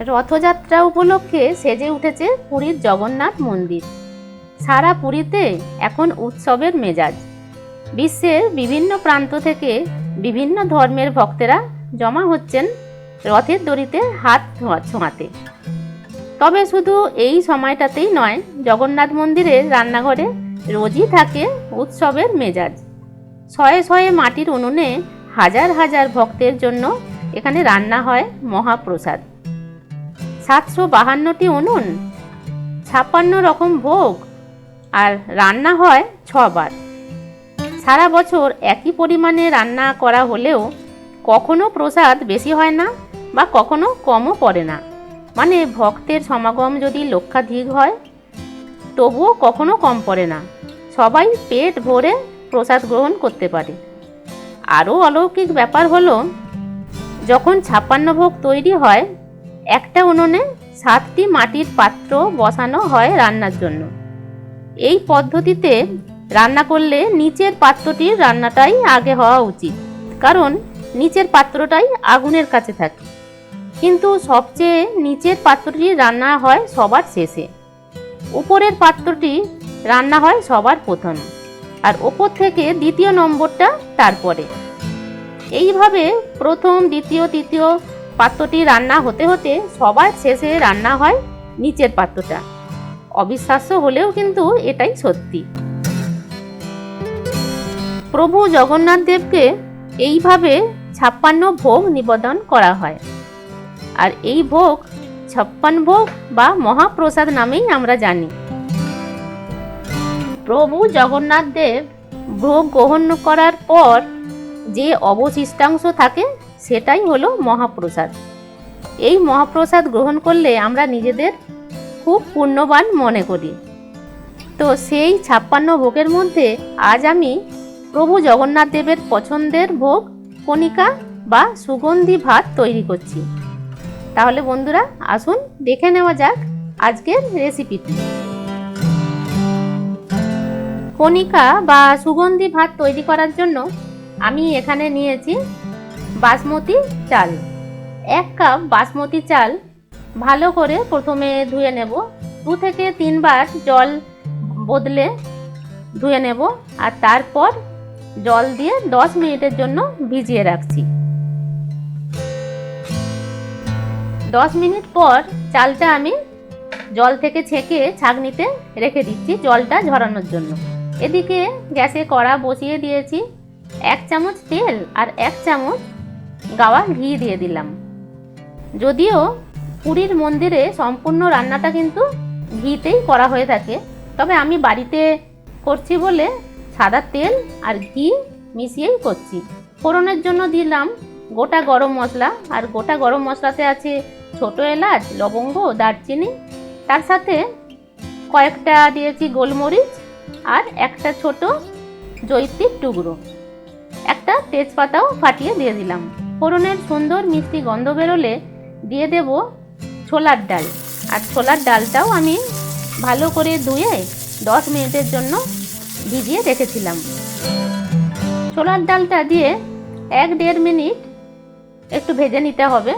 রথযাত্রা উপলক্ষে সেজে উঠেছে পুরীর জগন্নাথ মন্দির। সারা পুরীতে এখন উৎসবের মেজাজ। বিশ্বের বিভিন্ন প্রান্ত থেকে বিভিন্ন ধর্মের ভক্তেরা জমা হচ্ছেন রথের দড়িতে হাত ছোঁয়া- ছোঁয়াতে। তবে শুধু এই সময়টাতেই নয়, জগন্নাথ মন্দিরের রান্নাঘরে রোজই থাকে উৎসবের মেজাজ। শয়ে শয়ে মাটির উনুনে হাজার হাজার ভক্তের জন্য এখানে রান্না হয় মহাপ্রসাদ। সাতশো বাহান্নটি উনুন, ছাপ্পান্ন রকম ভোগ, আর রান্না হয় ছবার। সারা বছর একই পরিমাণে রান্না করা হলেও কখনো প্রসাদ বেশি হয় না বা কখনো কমও পড়ে না। মানে ভক্তের সমাগম যদি লক্ষাধিক হয়, তবুও কখনো কম পড়ে না। সবাই পেট ভরে প্রসাদ গ্রহণ করতে পারে। আরও অলৌকিক ব্যাপার হলো, যখন ছাপ্পান্ন ভোগ তৈরি হয় একটা উনুনে সাতটি মাটির পাত্র বসানো হয় রান্নার জন্য। এই পদ্ধতিতে রান্না করলে নিচের পাত্রটির রান্নাটাই আগে হওয়া উচিত, কারণ নিচের পাত্রটাই আগুনের কাছে থাকে। কিন্তু সবচেয়ে নিচের পাত্রটি রান্না হয় সবার শেষে। উপরের পাত্রটি রান্না হয় সবার প্রথম, আর ওপর থেকে দ্বিতীয় নম্বরটা তারপরে। এইভাবে প্রথম, দ্বিতীয়, তৃতীয় পাত্রটি রান্না হতে হতে সবার শেষে রান্না হয় নিচের পাত্রটা। অবিশ্বাস্য হলেও কিন্তু এটাই সত্যি। প্রভু জগন্নাথ দেবকে এইভাবে ছাপ্পান্ন ভোগ নিবেদন করা হয়। আর এই ভোগ ছাপ্পান ভোগ বা মহাপ্রসাদ নামেই আমরা জানি। প্রভু জগন্নাথ দেব ভোগ গ্রহণ করার পর যে অবশিষ্টাংশ থাকে সেটাই হলো মহাপ্রসাদ। এই মহাপ্রসাদ গ্রহণ করলে আমরা নিজেদের খুব পুণ্যবান মনে করি। তো সেই ছাপ্পান্ন ভোগের মধ্যে আজ আমি প্রভু জগন্নাথ দেবের পছন্দের ভোগ কণিকা বা সুগন্ধি ভাত তৈরি করছি। তাহলে বন্ধুরা, আসুন দেখে নেওয়া যাক আজকের রেসিপিটি। কণিকা বা সুগন্ধি ভাত তৈরি করার জন্য আমি এখানে নিয়েছি বাসমতি চাল। এক কাপ বাসমতি চাল ভালো করে প্রথমে ধুয়ে নেব। দু থেকে তিনবার জল বদলে ধুয়ে নেব আর তারপর জল দিয়ে দশ মিনিটের জন্য ভিজিয়ে রাখছি। দশ মিনিট পর চালটা আমি জল থেকে ছেঁকে ছাঁকনিতে রেখে দিচ্ছি জলটা ঝরানোর জন্য। এদিকে গ্যাসে কড়া বসিয়ে দিয়েছি। এক চামচ তেল আর এক চামচ গাওয়া ঘি দিয়ে দিলাম। যদিও পুরীর মন্দিরে সম্পূর্ণ রান্নাটা কিন্তু ঘিতেই করা হয়ে থাকে, তবে আমি বাড়িতে করছি বলে সাদা তেল আর ঘি মিশিয়েই করছি। ফোড়নের জন্য দিলাম গোটা গরম মশলা, আর গোটা গরম মশলাতে আছে ছোট এলাচ, লবঙ্গ, দারচিনি। তার সাথে কয়েকটা দিয়েছি গোলমরিচ আর একটা ছোট জৈতির টুকরো। একটা তেজপাতাও ফাটিয়ে দিয়ে দিলাম। ফোড়নের সুন্দর মিষ্টি গন্ধ বেরোলে দিয়ে দেব ছোলার ডাল। আর ছোলার ডালটাও আমি ভালো করে ধুয়ে দশ মিনিটের জন্য ভিজিয়ে রেখেছিলাম। ছোলার ডালটা দিয়ে এক দেড় মিনিট একটু ভেজে নিতে হবে।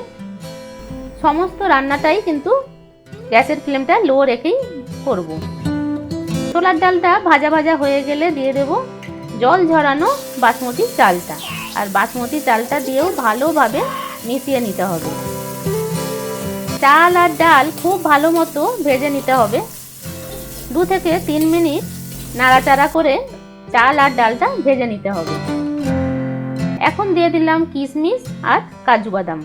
সমস্ত রান্নাটাই কিন্তু গ্যাসের ফ্লেমটা লো রেখেই করব। ছোলার ডালটা ভাজা ভাজা হয়ে গেলে দিয়ে দেব জল ঝরানো বাসমতি চালটা। আর বাসমতি চালটা দিয়েও ভালোভাবে মিশিয়ে নিতে হবে। চাল আর ডাল খুব ভালো মতো ভেজে নিতে হবে। দু থেকে তিন মিনিট নাড়াচাড়া করে চাল আর ডালটা ভেজে নিতে হবে। এখন দিয়ে দিলাম কিশমিশ আর কাজু বাদাম।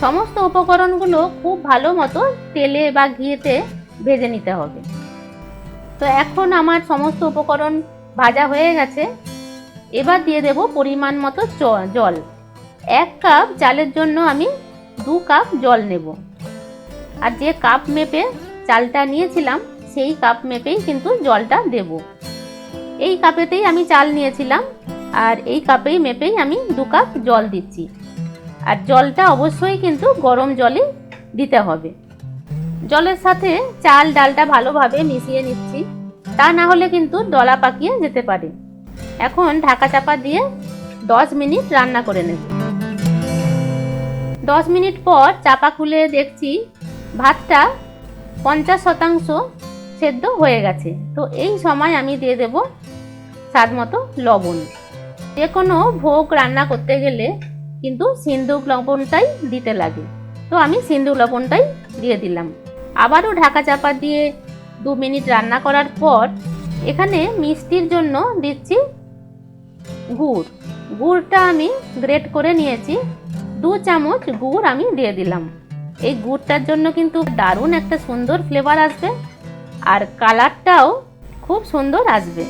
সমস্ত উপকরণগুলো খুব ভালো মতো তেলে বা ঘিয়েতে ভেজে নিতে হবে। তো এখন আমার সমস্ত উপকরণ ভাজা হয়ে গেছে। এবার দিয়ে দেব পরিমাণ মতো জল। এক কাপ চালের জন্য আমি দু কাপ জল নেব। আর যে কাপ মেপে চালটা নিয়েছিলাম, সেই কাপ মেপেই কিন্তু জলটা দেব। এই কাপেতেই আমি চাল নিয়েছিলাম, আর এই কাপেই মেপেই আমি দু কাপ জল দিচ্ছি। আর জলটা অবশ্যই কিন্তু গরম জলে দিতে হবে। জলের সাথে চাল ডালটা ভালোভাবে মিশিয়ে নিচ্ছি। তা না হলে কিন্তু ডলা পাকিয়ে যেতে পারে। এখন ঢাকা চাপা দিয়ে দশ মিনিট রান্না করে নেব। দশ মিনিট পর চাপা খুলে দেখছি ভাতটা পঞ্চাশ শতাংশ সেদ্ধ হয়ে গেছে। তো এই সময় আমি দিয়ে দেব স্বাদ মতো লবণ। যে কোনো ভোগ রান্না করতে গেলে কিন্তু সিন্দুক লবণটাই দিতে লাগে। তো আমি সিন্দুক লবণটাই দিয়ে দিলাম। আবারও ঢাকা চাপা দিয়ে দু মিনিট রান্না করার পর এখানে মিষ্টির জন্য দিচ্ছি গুড়। গুড়টা আমি গ্রেট করে নিয়েছি। দু চামচ গুড় আমি দিয়ে দিলাম। এই গুড়টার জন্য কিন্তু দারুণ একটা সুন্দর ফ্লেভার আসবে। আর কালারটাও খুব সুন্দর আসবে।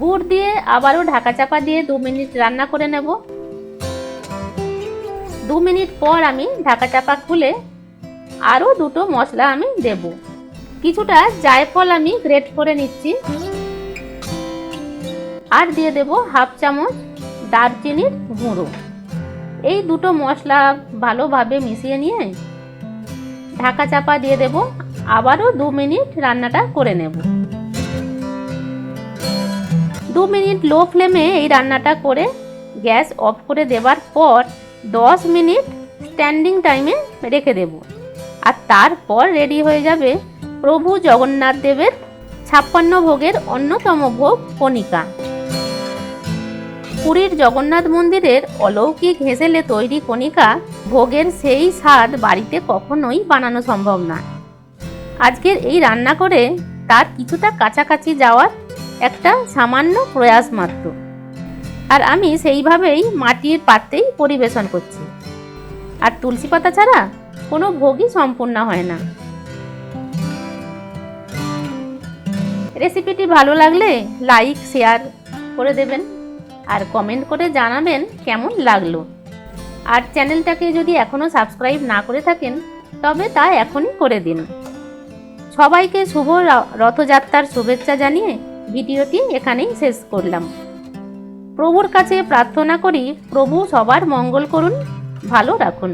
গুড় দিয়ে আবারও ঢাকা চাপা দিয়ে দু মিনিট রান্না করে নেব। দু মিনিট পর আমি ঢাকা চাপা খুলে আরও দুটো মশলা আমি দেব। কিছুটা জায়ফল আমি গ্রেট করে নিচ্ছি। আর দিয়ে দেব হাফ চামচ দারচিনির গুঁড়ো। এই দুটো মশলা ভালোভাবে মিশিয়ে নিয়ে ঢাকা চাপা দিয়ে দেব। আবারও দু মিনিট রান্নাটা করে নেব। দু মিনিট লো ফ্লেমে এই রান্নাটা করে গ্যাস অফ করে দেবার পর দশ মিনিট স্ট্যান্ডিং টাইমে রেখে দেব। আর তারপর রেডি হয়ে যাবে প্রভু জগন্নাথ দেবের ছাপ্পান্ন ভোগের অন্যতম ভোগ কণিকা। পুরীর জগন্নাথ মন্দিরের অলৌকিক হেসেলে তৈরি কণিকা ভোগের সেই স্বাদ বাড়িতে কখনোই বানানো সম্ভব না। আজকের এই রান্না করে তার কিছুটা কাছাকাছি যাওয়ার একটা সামান্য প্রয়াস মাত্র। আর আমি সেইভাবেই মাটির পাত্রেই পরিবেশন করছি। আর তুলসী পাতা ছাড়া কোনো ভোগই সম্পূর্ণ হয় না। রেসিপিটি ভালো লাগলে লাইক, শেয়ার করে দেবেন। আর কমেন্ট করে জানাবেন কেমন লাগল। আর চ্যানেলটাকে যদি এখনও সাবস্ক্রাইব না করে থাকেন, তবে তা এখনই করে দিন। সবাইকে শুভ রথযাত্রার শুভেচ্ছা জানিয়ে ভিডিওটি এখানেই শেষ করলাম। প্রভুর কাছে প্রার্থনা করি, প্রভু সবার মঙ্গল করুন, ভালো রাখুন।